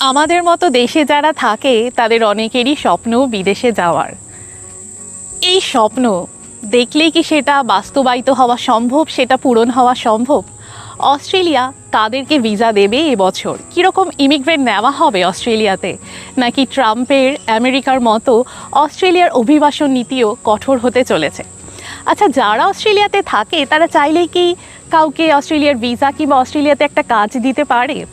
আমাদের মতো দেশে যারা থাকে, তাদের অনেকেরই স্বপ্ন বিদেশে যাওয়ার। এই স্বপ্ন, দেখলেই কি সেটা বাস্তবায়িত হওয়া সম্ভব, সেটা পূরণ হওয়া সম্ভব? অস্ট্রেলিয়া তাদেরকে ভিসা দেবে এবছর। কীরকম ইমিগ্রেন্ট নেওয়া হবে অস্ট্রেলিয়াতে? নাকি ট্রাম্পের, আমেরিকার মতো অস্ট্রেলিয়ার অভিবাসন নীতিও কঠোর হতে চলেছে? আচ্ছা যারা অস্ট্রেলিয়াতে থাকে, তারা চাইলেই কি কাউকে অস্ট্রেলিয়ার ভিসা কিংবা অস্ট্রেলিয়াতে একটা কাজ দিতে পারে?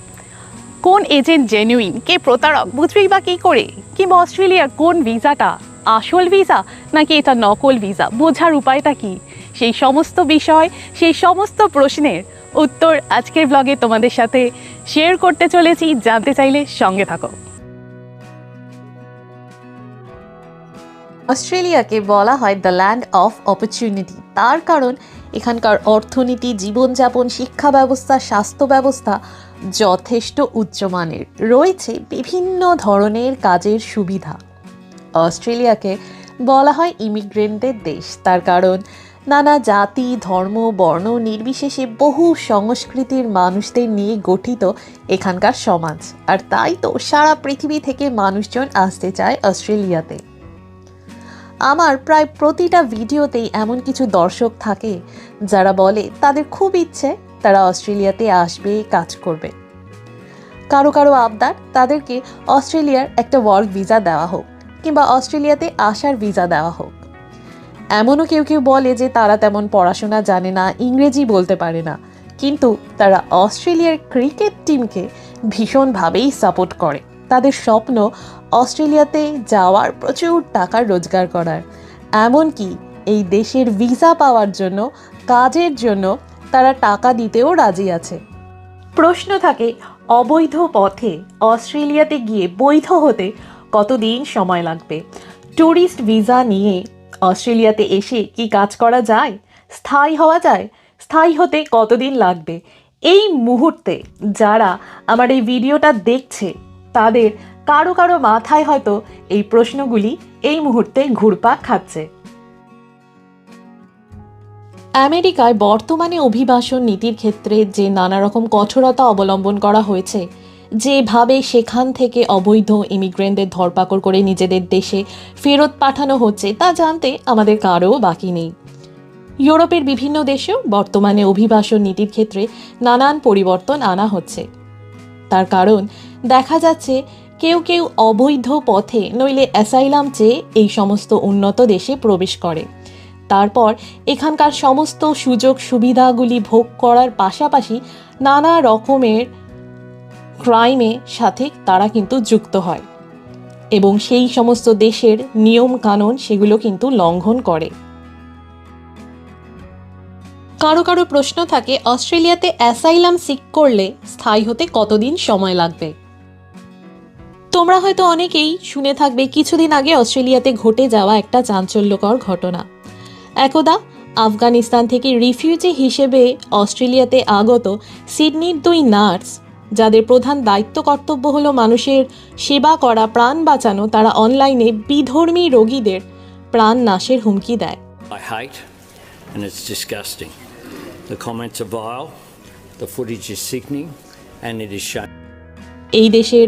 কোন এজেন্ট জেনুইন কে প্রতারক? বুঝবেই বা কী করে? কিংবা অস্ট্রেলিয়ার কোন ভিসাটা? আসল ভিসা? নাকি এটা নকল ভিসা? বোঝার উপায়টা কি? সেই সমস্ত বিষয়, সেই সমস্ত প্রশ্নের উত্তর আজকের ব্লগে তোমাদের সাথে শেয়ার করতে চলেছি। জানতে চাইলে সঙ্গে থাকো। অস্ট্রেলিয়াকে বলা হয় দ্য ল্যান্ড অফ অপরচুনিটি। তার কারণ, এখানকার অর্থনীতি, জীবনযাপন শিক্ষা ব্যবস্থা স্বাস্থ্য ব্যবস্থা যথেষ্ট উচ্চমানের। রয়েছে বিভিন্ন ধরনের কাজের সুবিধা। অস্ট্রেলিয়াকে বলা হয় ইমিগ্রেন্টদের দেশ। তার কারণ, নানা জাতি, ধর্ম, বর্ণ নির্বিশেষে বহু সংস্কৃতির মানুষদের নিয়ে গঠিত এখানকার সমাজ। আর তাই তো সারা পৃথিবী থেকে মানুষজন আসতে চায় অস্ট্রেলিয়াতে। আমার প্রায় প্রতিটা ভিডিওতেই এমন কিছু দর্শক থাকে যারা বলে তাদের খুব ইচ্ছে তারা অস্ট্রেলিয়াতে আসবে, কাজ করবে। কারও কারও আবদার তাদেরকে অস্ট্রেলিয়ার একটা ওয়ার্ক ভিসা দেওয়া হোক কিংবা অস্ট্রেলিয়াতে আসার ভিসা দেওয়া হোক। এমনও কেউ কেউ বলে যে তারা তেমন পড়াশোনা জানে না, ইংরেজি বলতে পারে না, কিন্তু তারা অস্ট্রেলিয়ার ক্রিকেট টিমকে ভীষণভাবেই সাপোর্ট করে। তাদের স্বপ্ন অস্ট্রেলিয়াতে যাওয়ার প্রচুর টাকা রোজগার করার। এমনকি এই দেশের ভিসা পাওয়ার জন্য, কাজের জন্য তারা টাকা দিতেও রাজি আছে। প্রশ্ন থাকে, অবৈধ পথে অস্ট্রেলিয়াতে গিয়ে বৈধ হতে কতদিন সময় লাগবে? ট্যুরিস্ট ভিসা নিয়ে অস্ট্রেলিয়াতে এসে কি কাজ করা যায়? স্থায়ী হওয়া যায়? স্থায়ী হতে কতদিন লাগবে? এই মুহূর্তে যারা আমার এই ভিডিওটা দেখছে, তাদের কারও কারও মাথায় হয়তো এই প্রশ্নগুলি এই মুহূর্তে ঘুরপাক খাচ্ছে। আমেরিকায় বর্তমানে অভিবাসন নীতির ক্ষেত্রে যে নানা রকম কঠোরতা অবলম্বন করা হয়েছে, যেভাবে সেখান থেকে অবৈধ ইমিগ্রেন্টদের ধরপাকড় করে নিজেদের দেশে ফেরত পাঠানো হচ্ছে, তা জানতে আমাদের কারও বাকি নেই। ইউরোপের বিভিন্ন দেশেও বর্তমানে অভিবাসন নীতির ক্ষেত্রে নানান পরিবর্তন আনা হচ্ছে। তার কারণ, দেখা যাচ্ছে কেউ কেউ অবৈধ পথে, নইলে অ্যাসাইলাম চেয়ে এই সমস্ত উন্নত দেশে প্রবেশ করে। তারপর এখানকার সমস্ত সুযোগ সুবিধাগুলি ভোগ করার পাশাপাশি নানা রকমের ক্রাইমের সাথে তারা কিন্তু যুক্ত হয়। এবং সেই সমস্ত দেশের নিয়ম কানুন সেগুলো কিন্তু লঙ্ঘন করে। কারও কারও প্রশ্ন থাকে, অস্ট্রেলিয়াতে অ্যাসাইলাম সিক করলে স্থায়ী হতে কতদিন সময় লাগবে? তোমরা হয়তো অনেকেই শুনে থাকবে কিছুদিন আগে অস্ট্রেলিয়াতে ঘটে যাওয়া একটা চাঞ্চল্যকর ঘটনা একদা আফগানিস্তান থেকে রিফিউজি হিসেবে অস্ট্রেলিয়াতে আগত সিডনির দুই নার্স যাদের প্রধান দায়িত্ব কর্তব্য হলো মানুষের সেবা করা প্রাণ বাঁচানো তারা অনলাইনে বিধর্মী রোগীদের প্রাণ নাশের হুমকি দেয় I hate, and it's disgusting. The comments are vile, the footage is sickening, and it is shameful. এই দেশের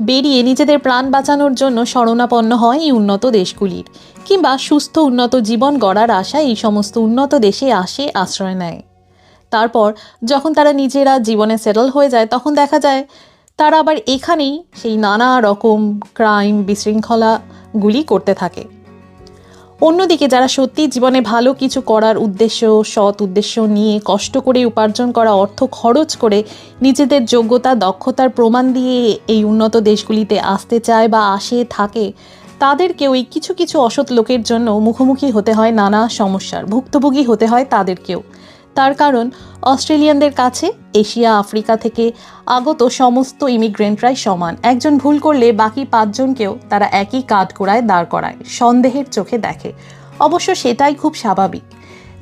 বেরিয়ে নিজেদের প্রাণ বাঁচানোর জন্য শরণাপন্ন হয় এই উন্নত দেশগুলির, কিংবা সুস্থ উন্নত জীবন গড়ার আশায় এই সমস্ত উন্নত দেশে আসে, আশ্রয় নেয়। তারপর যখন তারা নিজেরা জীবনে সেটেল হয়ে যায়, তখন দেখা যায় তারা আবার এখানেই সেই নানা রকম ক্রাইম বিশৃঙ্খলাগুলি করতে থাকে। অন্যদিকে যারা সত্যি জীবনে ভালো কিছু করার উদ্দেশ্য, সৎ উদ্দেশ্য নিয়ে কষ্ট করে উপার্জন করা, অর্থ খরচ করে নিজেদের যোগ্যতা, দক্ষতার প্রমাণ দিয়ে এই উন্নত দেশগুলিতে আসতে চায় বা আসে, থাকে, তাদেরকেও এই কিছু কিছু অসৎ লোকের জন্য মুখোমুখি হতে হয় নানা সমস্যার, ভুক্তভোগী হতে হয় তাদেরকেও। তার কারণ অস্ট্রেলিয়ানদের কাছে এশিয়া, আফ্রিকা থেকে আগত সমস্ত ইমিগ্রেন্টরাই সমান। একজন ভুল করলে বাকি পাঁচজনকেও তারা একই কাঠগোড়ায় দাঁড় করায়, সন্দেহের চোখে দেখে। অবশ্য সেটাই খুব স্বাভাবিক।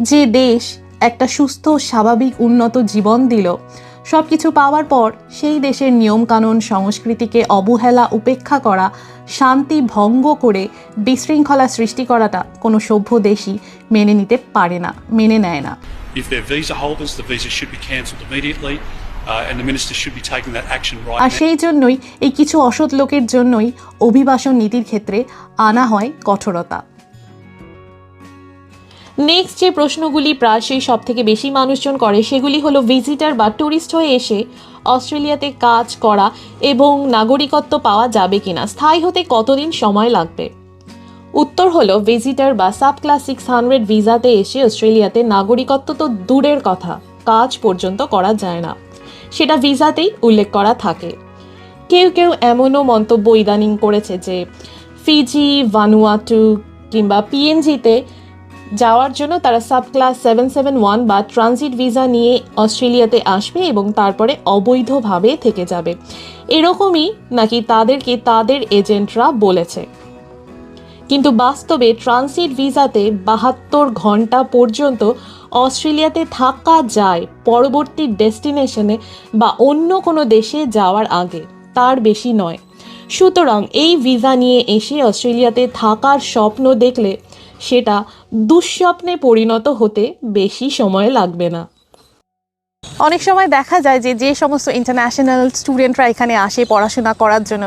যে দেশ একটা সুস্থ, স্বাভাবিক, উন্নত জীবন দিল সব কিছু পাওয়ার পর সেই দেশের নিয়মকানুন, সংস্কৃতিকে অবহেলা, উপেক্ষা করা শান্তি ভঙ্গ করে বিশৃঙ্খলা সৃষ্টি করাটা কোনো সভ্য দেশই মেনে নিতে পারে না মেনে নেয় না। আর সেই জন্যই এই কিছু অসৎ লোকের জন্যই অভিবাসন নীতির ক্ষেত্রে আনা হয় কঠোরতা। নেক্সট যে প্রশ্নগুলি প্রায়শই সব থেকে বেশি মানুষজন করে, সেগুলি হলো ভিজিটার বা ট্যুরিস্ট হয়ে এসে অস্ট্রেলিয়াতে কাজ করা এবং নাগরিকত্ব পাওয়া যাবে কিনা, স্থায়ী হতে কতদিন সময় লাগবে? উত্তর হলো ভিজিটার বা সাব ক্লাস সিক্স হান্ড্রেড ভিসাতে এসে অস্ট্রেলিয়াতে নাগরিকত্ব তো দূরের কথা, কাজ পর্যন্ত করা যায় না। সেটা ভিসাতেই উল্লেখ করা থাকে। কেউ কেউ এমনও মন্তব্য ইদানিং করেছে যে ফিজি ভানুয়াটু কিংবা পিএনজিতে যাওয়ার জন্য তারা sub class seven seven one বা ট্রানজিট ভিসা নিয়ে অস্ট্রেলিয়াতে আসবে এবং তারপরে অবৈধভাবে থেকে যাবে। এরকমই নাকি তাদেরকে তাদের এজেন্টরা বলেছে। কিন্তু বাস্তবে ট্রানজিট ভিসাতে বাহাত্তর ঘণ্টা পর্যন্ত অস্ট্রেলিয়াতে থাকা যায় পরবর্তী ডেস্টিনেশনে বা অন্য কোনো দেশে যাওয়ার আগে, তার বেশি নয়। সুতরাং এই ভিসা নিয়ে এসে অস্ট্রেলিয়াতে থাকার স্বপ্ন দেখলে সেটা দুঃস্বপ্নে পরিণত হতে বেশি সময় লাগবে না। অনেক সময় দেখা যায় যে যে সমস্ত ইন্টারন্যাশনাল স্টুডেন্টরা এখানে আসে পড়াশোনা করার জন্য,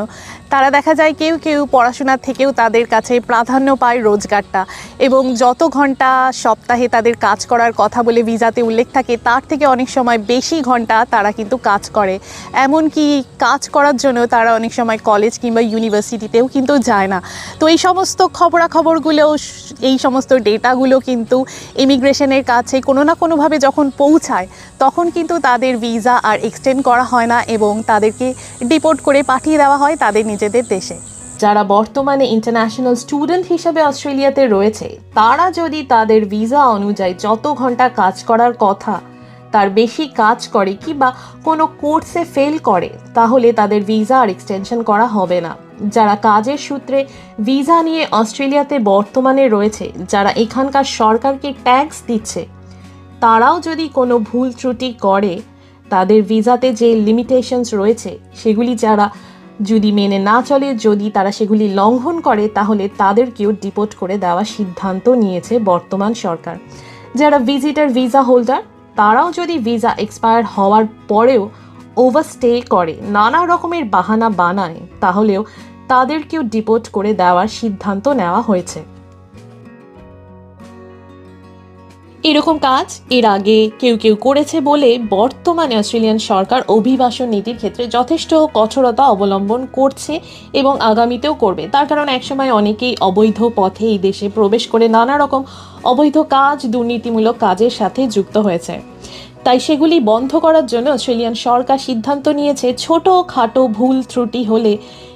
তারা দেখা যায় কেউ কেউ পড়াশোনার থেকেও তাদের কাছে প্রাধান্য পায় রোজগারটা এবং যত ঘণ্টা সপ্তাহে তাদের কাজ করার কথা বলে ভিসাতে উল্লেখ থাকে, তার থেকে অনেক সময় বেশি ঘণ্টা তারা কিন্তু কাজ করে। এমনকি কাজ করার জন্য তারা অনেক সময় কলেজ কিংবা ইউনিভার্সিটিতেও কিন্তু যায় না। তো এই সমস্ত খবরাখবরগুলো, এই সমস্ত ডেটাগুলো কিন্তু ইমিগ্রেশনের কাছে কোনো না কোনোভাবে যখন পৌঁছায় তখন কিন্তু তাদের ভিসা আর এক্সটেন্ড করা হয় না এবং তাদেরকে ডিপোর্ট করে পাঠিয়ে দেওয়া হয় তাদের নিজেদের দেশে। যারা বর্তমানে ইন্টারন্যাশনাল স্টুডেন্ট হিসেবে অস্ট্রেলিয়াতে রয়েছে, তারা যদি তাদের ভিসা অনুযায়ী যত ঘণ্টা কাজ করার কথা তার বেশি কাজ করে কিংবা কোনো কোর্সে ফেল করে, তাহলে তাদের ভিসা আর এক্সটেনশন করা হবে না। যারা কাজের সূত্রে ভিসা নিয়ে অস্ট্রেলিয়াতে বর্তমানে রয়েছে, যারা এখানকার সরকারকে ট্যাক্স দিচ্ছে তারাও যদি কোনো ভুল ত্রুটি করে, তাদের ভিসাতে যে লিমিটেশনস রয়েছে, সেগুলি যারা যদি মেনে না চলে, যদি তারা সেগুলি লঙ্ঘন করে, তাহলে তাদেরকেও ডিপোর্ট করে দেওয়ার সিদ্ধান্ত নিয়েছে বর্তমান সরকার। যারা ভিজিটার ভিসা হোল্ডার তারাও যদি ভিসা এক্সপায়ার হওয়ার পরেও ওভারস্টে করে, নানা রকমের বাহানা বানায়, তাহলেও তাদেরকেও ডিপোর্ট করে দেওয়ার সিদ্ধান্ত নেওয়া হয়েছে। এরকম কাজ এর আগে কেউ কেউ করেছে বলে বর্তমানে অস্ট্রেলিয়ান সরকার অভিবাসন নীতির ক্ষেত্রে যথেষ্ট কঠোরতা অবলম্বন করছে এবং আগামীতেও করবে। তার কারণ একসময় অনেকেই অবৈধ পথে এই দেশে প্রবেশ করে নানা রকম অবৈধ কাজ, দুর্নীতিমূলক কাজের সাথে যুক্ত হয়েছে। তাই সেগুলি বন্ধ করার জন্য অস্ট্রেলিয়ান সরকার সিদ্ধান্ত নিয়েছে ছোট খাটো ভুল ত্রুটি হলে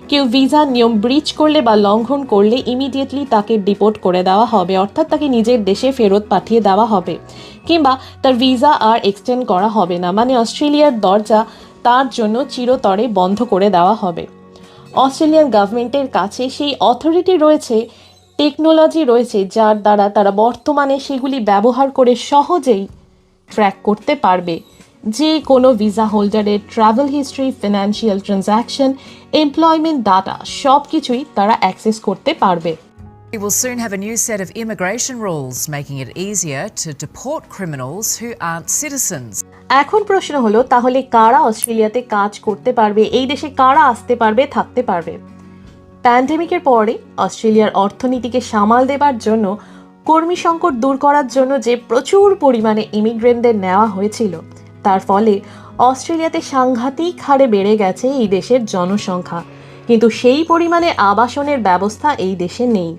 কেউ ভিসা নিয়ম ব্রিচ করলে বা লঙ্ঘন করলে ইমিডিয়েটলি তাকে ডিপোর্ট করে দেওয়া হবে, অর্থাৎ তাকে নিজের দেশে ফেরত পাঠিয়ে দেওয়া হবে, কিংবা তার ভিসা আর এক্সটেন্ড করা হবে না। মানে অস্ট্রেলিয়ার দরজা তার জন্য চিরতরে বন্ধ করে দেওয়া হবে। অস্ট্রেলিয়ান গভর্নমেন্টের কাছে সেই অথরিটি রয়েছে টেকনোলজি রয়েছে, যার দ্বারা তারা বর্তমানে সেগুলি ব্যবহার করে সহজেই ট্র্যাক করতে পারবে। যে কোনো ভিসা হোল্ডারের travel history financial transaction employment data সব কিছুই তারা অ্যাক্সেস করতে পারবে। We will soon have a new set of immigration rules, making it easier to deport criminals who aren't citizens. এখন প্রশ্ন হলো তাহলে কারা অস্ট্রেলিয়াতে কাজ করতে পারবে? এই দেশে কারা আসতে পারবে থাকতে পারবে? প্যান্ডেমিকের পরে অস্ট্রেলিয়ার অর্থনীতিকে সামাল দেবার জন্য কর্মী সংকট দূর করার জন্য যে প্রচুর পরিমাণে ইমিগ্রেন্টদের নেওয়া হয়েছিল তার ফলে অস্ট্রেলিয়াতে সাংঘাতিক হারে বেড়ে গেছে এই দেশের জনসংখ্যা। কিন্তু সেই পরিমাণে আবাসনের ব্যবস্থা এই দেশে নেই।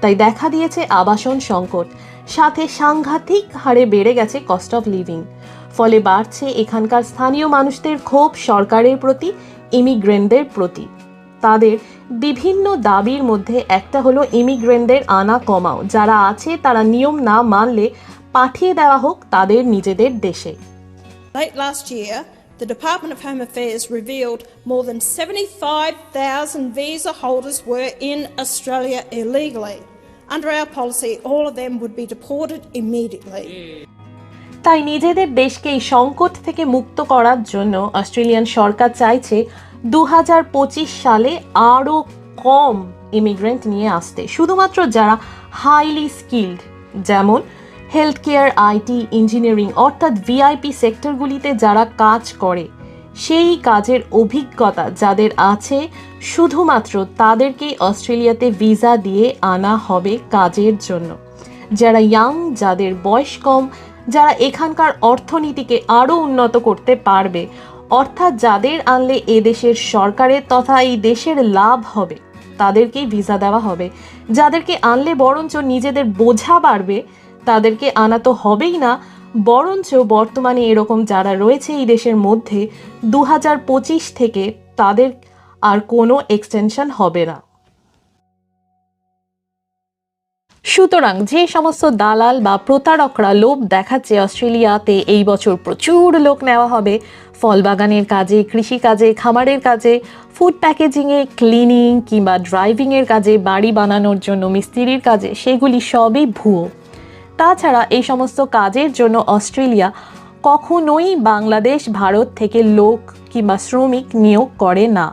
তাই দেখা দিয়েছে আবাসন সংকট। সাথে সাংঘাতিক হারে বেড়ে গেছে কস্ট অফ লিভিং ফলে বাড়ছে এখানকার স্থানীয় মানুষদের ক্ষোভ সরকারের প্রতি ইমিগ্রেন্টদের প্রতি। তাদের বিভিন্ন দাবির মধ্যে একটা হলো ইমিগ্রেন্টদের আনা কমাও। যারা আছে তারা নিয়ম না মানলে পাঠিয়ে দেওয়া হোক তাদের নিজেদের দেশে। Late last year, the Department of Home Affairs revealed more than 75,000 visa holders were in Australia illegally. Under our policy, all of them would be deported immediately. তাই নিজেদের দেশকে এই সংকট থেকে মুক্ত করার জন্য অস্ট্রেলিয়ান সরকার চাইছে দু হাজার পঁচিশ সালে আরও কম ইমিগ্রেন্ট নিয়ে আসতে শুধুমাত্র যারা হাইলি স্কিল্ড যেমন হেলথ কেয়ার আইটি ইঞ্জিনিয়ারিং অর্থাৎ ভিআইপি সেক্টরগুলিতে যারা কাজ করে, সেই কাজের অভিজ্ঞতা যাদের আছে, শুধুমাত্র তাদেরকেই অস্ট্রেলিয়াতে ভিসা দিয়ে আনা হবে কাজের জন্য। যারা ইয়াং যাদের বয়স কম, যারা এখানকার অর্থনীতিকে আরও উন্নত করতে পারবে, অর্থাৎ যাদের আনলে এদেশের সরকারের তথা এই দেশের লাভ হবে, তাদেরকেই ভিসা দেওয়া হবে। যাদেরকে আনলে বরঞ্চ নিজেদের বোঝা বাড়বে তাদেরকে আনা তো হবেই না, বরঞ্চ বর্তমানে এরকম যারা রয়েছে এই দেশের মধ্যে দু হাজার পঁচিশ থেকে তাদের আর কোনো এক্সটেনশন হবে না। সুতরাং যে সমস্ত দালাল বা প্রতারকরা লোভ দেখাচ্ছে অস্ট্রেলিয়াতে, এই বছর প্রচুর লোক নেওয়া হবে। ফল বাগানের কাজে, কৃষিকাজে, খামারের কাজে ফুড প্যাকেজিংয়ে ক্লিনিং কিংবা ড্রাইভিংয়ের কাজে, বাড়ি বানানোর জন্য মিস্ত্রির কাজে, সেগুলি সবই ভুয়ো। তাছাড়া এই সমস্ত কাজের জন্য অস্ট্রেলিয়া কখনোই বাংলাদেশ, ভারত থেকে লোক কিংবা শ্রমিক নিয়োগ করে না।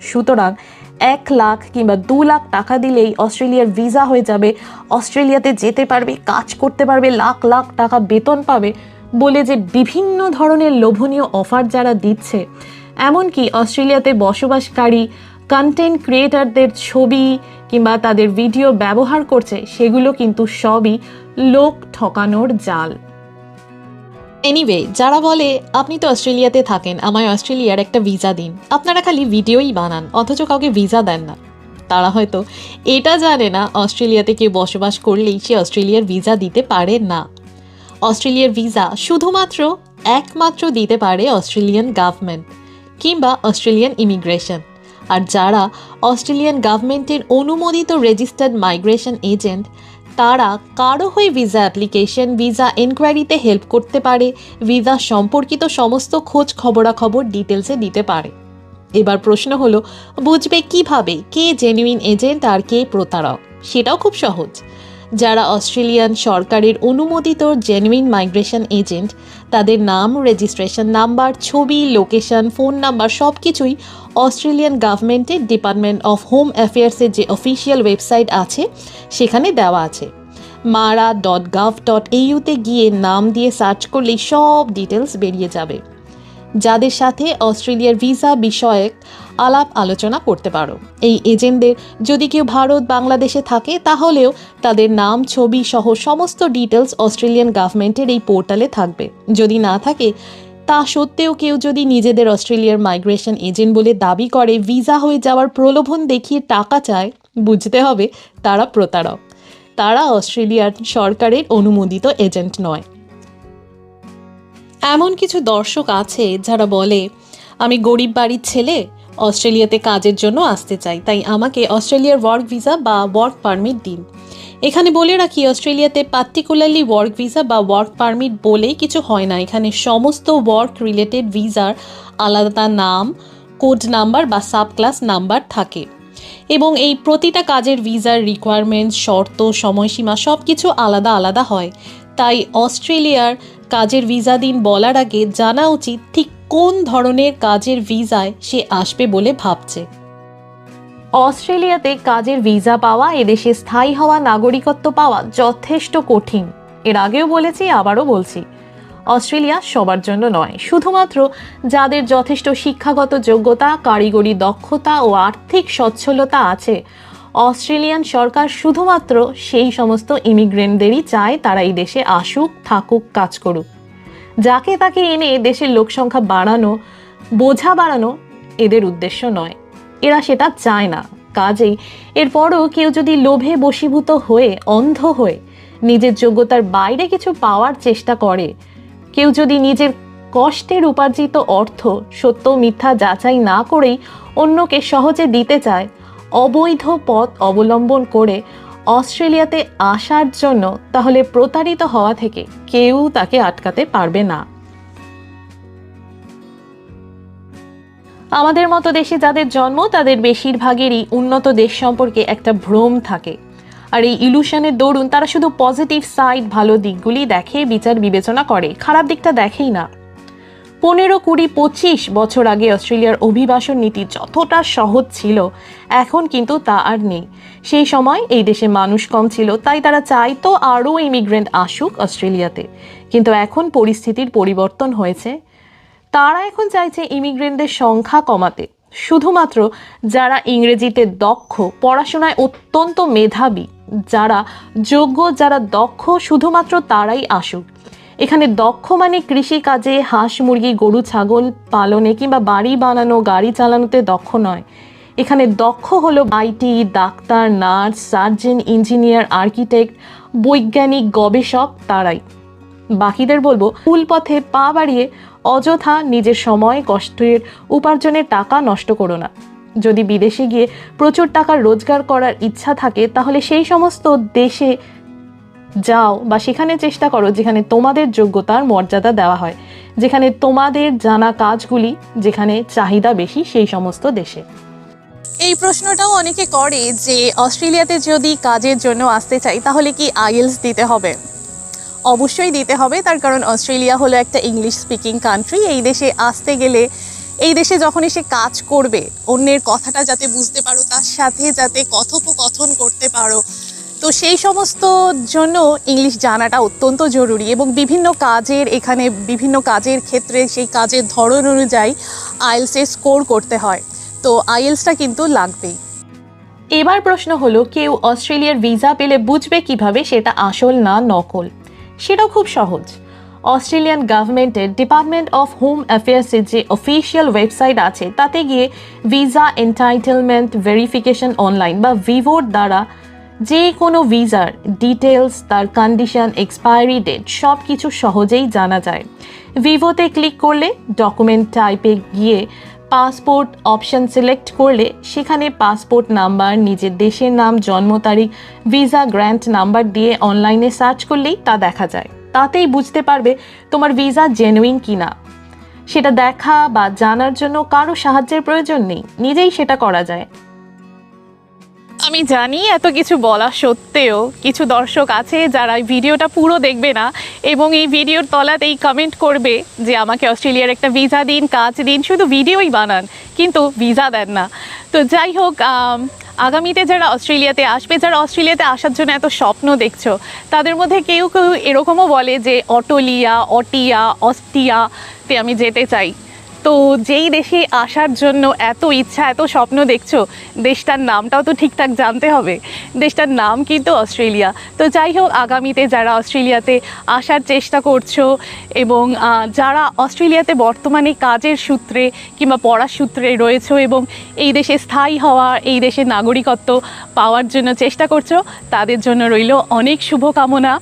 সুতরাং এক লাখ কিংবা দু লাখ টাকা দিলেই অস্ট্রেলিয়ার ভিসা হয়ে যাবে। অস্ট্রেলিয়াতে যেতে পারবে, কাজ করতে পারবে, লাখ লাখ টাকা বেতন পাবে বলে যে বিভিন্ন ধরনের লোভনীয় অফার যারা দিচ্ছে। এমনকি অস্ট্রেলিয়াতে বসবাসকারী কন্টেন্ট ক্রিয়েটারদের ছবি কিংবা তাদের ভিডিও ব্যবহার করছে, সেগুলো কিন্তু সবই লোক ঠকানোর জাল। এনিওয়ে যারা বলে, আপনি তো অস্ট্রেলিয়াতে থাকেন, আমায় অস্ট্রেলিয়ার একটা ভিসা দিন। আপনারা খালি ভিডিওই বানান, অথচ কাউকে ভিসা দেন না। তারা হয়তো এটা জানে না, অস্ট্রেলিয়াতে কেউ বসবাস করলেই সে অস্ট্রেলিয়ার ভিসা দিতে পারে না। অস্ট্রেলিয়ার ভিসা শুধুমাত্র একমাত্র দিতে পারে অস্ট্রেলিয়ান গভর্নমেন্ট কিংবা অস্ট্রেলিয়ান ইমিগ্রেশন আর যারা অস্ট্রেলিয়ান গভর্নমেন্টের অনুমোদিত রেজিস্টার্ড মাইগ্রেশন এজেন্ট তারা কারও হয়ে ভিসা অ্যাপ্লিকেশন, ভিসা এনকোয়ারিতে হেল্প করতে পারে, ভিসা সম্পর্কিত সমস্ত খোঁজ খবরাখবর ডিটেলসে দিতে পারে। এবার প্রশ্ন হলো, বুঝবে কীভাবে কে জেনুইন এজেন্ট আর কে প্রতারক? সেটাও খুব সহজ। যারা অস্ট্রেলিয়ান সরকারের অনুমোদিত জেনুইন মাইগ্রেশন এজেন্ট তাদের নাম রেজিস্ট্রেশন নাম্বার ছবি লোকেশন ফোন নাম্বার সব কিছুই অস্ট্রেলিয়ান গভর্নমেন্টের ডিপার্টমেন্ট অফ হোম অ্যাফেয়ার্সের যে অফিসিয়াল ওয়েবসাইট আছে, সেখানে দেওয়া আছে। মারা ডট গভ ডট এইউতে গিয়ে নাম দিয়ে সার্চ করলেই সব ডিটেলস বেরিয়ে যাবে। যাদের সাথে অস্ট্রেলিয়ার ভিসা বিষয়ক আলাপ আলোচনা করতে পারো। এই এজেন্টদের যদি কেউ ভারত, বাংলাদেশে থাকে, তাহলেও তাদের নাম, ছবি সহ সমস্ত ডিটেলস অস্ট্রেলিয়ান গভর্নমেন্টের এই পোর্টালে থাকবে। যদি না থাকে, তা সত্ত্বেও কেউ যদি নিজেদের অস্ট্রেলিয়ার মাইগ্রেশন এজেন্ট বলে দাবি করে, ভিসা হয়ে যাওয়ার প্রলোভন দেখিয়ে টাকা চায়, বুঝতে হবে তারা প্রতারক। তারা অস্ট্রেলিয়ার সরকারের অনুমোদিত এজেন্ট নয়। এমন কিছু দর্শক আছে যারা বলে, আমি গরিব বাড়ির ছেলে, অস্ট্রেলিয়াতে কাজের জন্য আসতে চাই, তাই আমাকে অস্ট্রেলিয়ার ওয়ার্ক ভিসা বা ওয়ার্ক পারমিট দিন। এখানে বলে রাখি, অস্ট্রেলিয়াতে পার্টিকুলারলি ওয়ার্ক ভিসা বা ওয়ার্ক পারমিট বলেই কিছু হয় না। এখানে সমস্ত ওয়ার্ক রিলেটেড ভিসার আলাদা নাম কোড নাম্বার বা সাব ক্লাস নাম্বার থাকে। এবং এই প্রতিটা কাজের ভিসার রিকোয়ারমেন্টস শর্ত, সময়সীমা সব কিছু আলাদা আলাদা হয়। তাই অস্ট্রেলিয়ার কাজের ভিসা দিন বলার আগে জানা উচিত ঠিক কোন ধরনের কাজের ভিসায় সে আসবে বলে ভাবছে। অস্ট্রেলিয়াতে কাজের ভিসা পাওয়া এদেশে স্থায়ী হওয়া নাগরিকত্ব পাওয়া যথেষ্ট কঠিন। এর আগেও বলেছি, আবারও বলছি। অস্ট্রেলিয়া সবার জন্য নয়। শুধুমাত্র যাদের যথেষ্ট শিক্ষাগত যোগ্যতা, কারিগরি দক্ষতা ও আর্থিক সচ্ছলতা আছে অস্ট্রেলিয়ান সরকার শুধুমাত্র সেই সমস্ত ইমিগ্রেন্টদেরই চায় তারা এই দেশে আসুক, থাকুক, কাজ করুক। যাকে তাকে এনে দেশের লোকসংখ্যা বাড়ানো, বোঝা বাড়ানো এদের উদ্দেশ্য নয়। এরা সেটা চায় না। কাজেই এরপরও কেউ যদি লোভে বশীভূত হয়ে, অন্ধ হয়ে নিজের যোগ্যতার বাইরে কিছু পাওয়ার চেষ্টা করে, কেউ যদি নিজের কষ্টের উপার্জিত অর্থ সত্য মিথ্যা যাচাই না করেই অন্যকে সহজে দিতে চায় অবৈধ পথ অবলম্বন করে অস্ট্রেলিয়াতে আসার জন্য তাহলে প্রতারিত হওয়া থেকে কেউ তাকে আটকাতে পারবে না। আমাদের মতো দেশে যাদের জন্ম, তাদের বেশিরভাগেরই উন্নত দেশ সম্পর্কে একটা ভ্রম থাকে। আর এই ইলুশনের দরুন তারা শুধু পজিটিভ সাইড ভালো দিকগুলি দেখে, বিচার বিবেচনা করে, খারাপ দিকটা দেখেই না। পনেরো কুড়ি পঁচিশ বছর আগে অস্ট্রেলিয়ার অভিবাসন নীতি যতটা সহজ ছিল, এখন কিন্তু তা আর নেই। সেই সময় এই দেশে মানুষ কম ছিল, তাই তারা চাইতো আরও ইমিগ্রেন্ট আসুক অস্ট্রেলিয়াতে। কিন্তু এখন পরিস্থিতির পরিবর্তন হয়েছে। তারা এখন চাইছে ইমিগ্রেন্টদের সংখ্যা কমাতে। শুধুমাত্র যারা ইংরেজিতে দক্ষ, পড়াশোনায় অত্যন্ত মেধাবী, যারা যোগ্য, যারা দক্ষ, শুধুমাত্র তারাই আসুক। এখানে দক্ষ মানে কৃষিকাজে হাঁস, মুরগি, গরু, ছাগল পালনে কিংবা বাড়ি বানানো, গাড়ি চালানোতে দক্ষ নয়। এখানে দক্ষ হলো IT, doctor, nurse, surgeon, engineer, architect, বৈজ্ঞানিক, গবেষক তারাই। বাকিদের বলব, ভুল পথে পা বাড়িয়ে অযথা নিজের সময়, কষ্টের উপার্জনের টাকা নষ্ট করো না। যদি বিদেশে গিয়ে প্রচুর টাকা রোজগার করার ইচ্ছা থাকে, তাহলে সেই সমস্ত দেশে যাও বা সেখানে চেষ্টা করো যেখানে তোমাদের যোগ্যতার মর্যাদা দেওয়া হয়, যেখানে তোমাদের জানা কাজগুলি, যেখানে চাহিদা বেশি সেই সমস্ত দেশে। এই প্রশ্নটাও অনেকে করে যে অস্ট্রেলিয়াতে যদি কাজের জন্য আসতে চাই, তাহলে কি আইএলস দিতে হবে? অবশ্যই দিতে হবে, তার কারণ অস্ট্রেলিয়া হলো একটা ইংলিশ স্পিকিং কান্ট্রি এই দেশে আসতে গেলে, এই দেশে যখন এসে কাজ করবে, অন্যের কথাটা যাতে বুঝতে পারো, তার সাথে যাতে কথোপকথন করতে পারো তো সেই সমস্ত জন্য ইংলিশ জানাটা অত্যন্ত জরুরি এবং বিভিন্ন কাজের এখানে বিভিন্ন কাজের ক্ষেত্রে সেই কাজের ধরন অনুযায়ী আইএলসে স্কোর করতে হয়। তো আইএলসটা কিন্তু লাগবেই। এবার প্রশ্ন হলো, কেউ অস্ট্রেলিয়ার ভিসা পেলে বুঝবে কীভাবে সেটা আসল না নকল? সেটাও খুব সহজ। অস্ট্রেলিয়ান গভর্নমেন্টের ডিপার্টমেন্ট অফ হোম অ্যাফেয়ার্সের যে অফিসিয়াল ওয়েবসাইট আছে, তাতে গিয়ে ভিসা এন্টাইটেলমেন্ট ভেরিফিকেশন অনলাইন বা ভিভোর দ্বারা যে কোনো ভিসার ডিটেলস তার কন্ডিশন এক্সপায়ারি ডেট সব কিছু সহজেই জানা যায়। ভিভোতে ক্লিক করলে ডকুমেন্ট টাইপে গিয়ে পাসপোর্ট অপশন সিলেক্ট করলে, সেখানে পাসপোর্ট নাম্বার নিজের দেশের নাম, জন্ম তারিখ ভিসা গ্র্যান্ট নাম্বার দিয়ে অনলাইনে সার্চ করলেই তা দেখা যায়। তাতেই বুঝতে পারবে তোমার ভিসা জেনুইন কিনা। সেটা দেখা বা জানার জন্য কারও সাহায্যের প্রয়োজন নেই। নিজেই সেটা করা যায়। আমি জানি এত কিছু বলা সত্ত্বেও কিছু দর্শক আছে যারা এই ভিডিওটা পুরো দেখবে না এবং এই ভিডিওর তলাতেই কমেন্ট করবে যে আমাকে অস্ট্রেলিয়ার একটা ভিসা দিন, কাজ দিন, শুধু ভিডিওই বানান, কিন্তু ভিসা দেন না। তো যাই হোক আগামীতে যারা অস্ট্রেলিয়াতে আসবে, যারা অস্ট্রেলিয়াতে আসার জন্য এত স্বপ্ন দেখছ, তাদের মধ্যে কেউ কেউ এরকমও বলে যে অটোলিয়া, অটিয়া, অস্টিয়াতে আমি যেতে চাই। তো যেই দেশে আসার জন্য এত ইচ্ছা, এত স্বপ্ন দেখছ, দেশটার নামটাও তো ঠিকঠাক জানতে হবে। দেশটার নাম কিন্তু অস্ট্রেলিয়া। তো যাই হোক, আগামীতে যারা অস্ট্রেলিয়াতে আসার চেষ্টা করছ এবং যারা অস্ট্রেলিয়াতে বর্তমানে কাজের সূত্রে কিংবা পড়ার সূত্রে রয়েছো এবং এই দেশে স্থায়ী হওয়া, এই দেশের নাগরিকত্ব পাওয়ার জন্য চেষ্টা করছ, তাদের জন্য রইল অনেক শুভকামনা।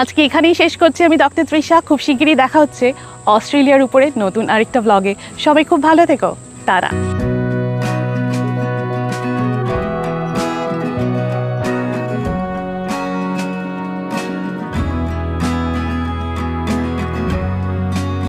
আজকে এখানেই শেষ করছি। আমি ডক্টর তৃষা, খুব শিগগিরই দেখা হচ্ছে অস্ট্রেলিয়ার উপরে নতুন আরেকটা ব্লগে সবাই খুব ভালো থেকো। তারা।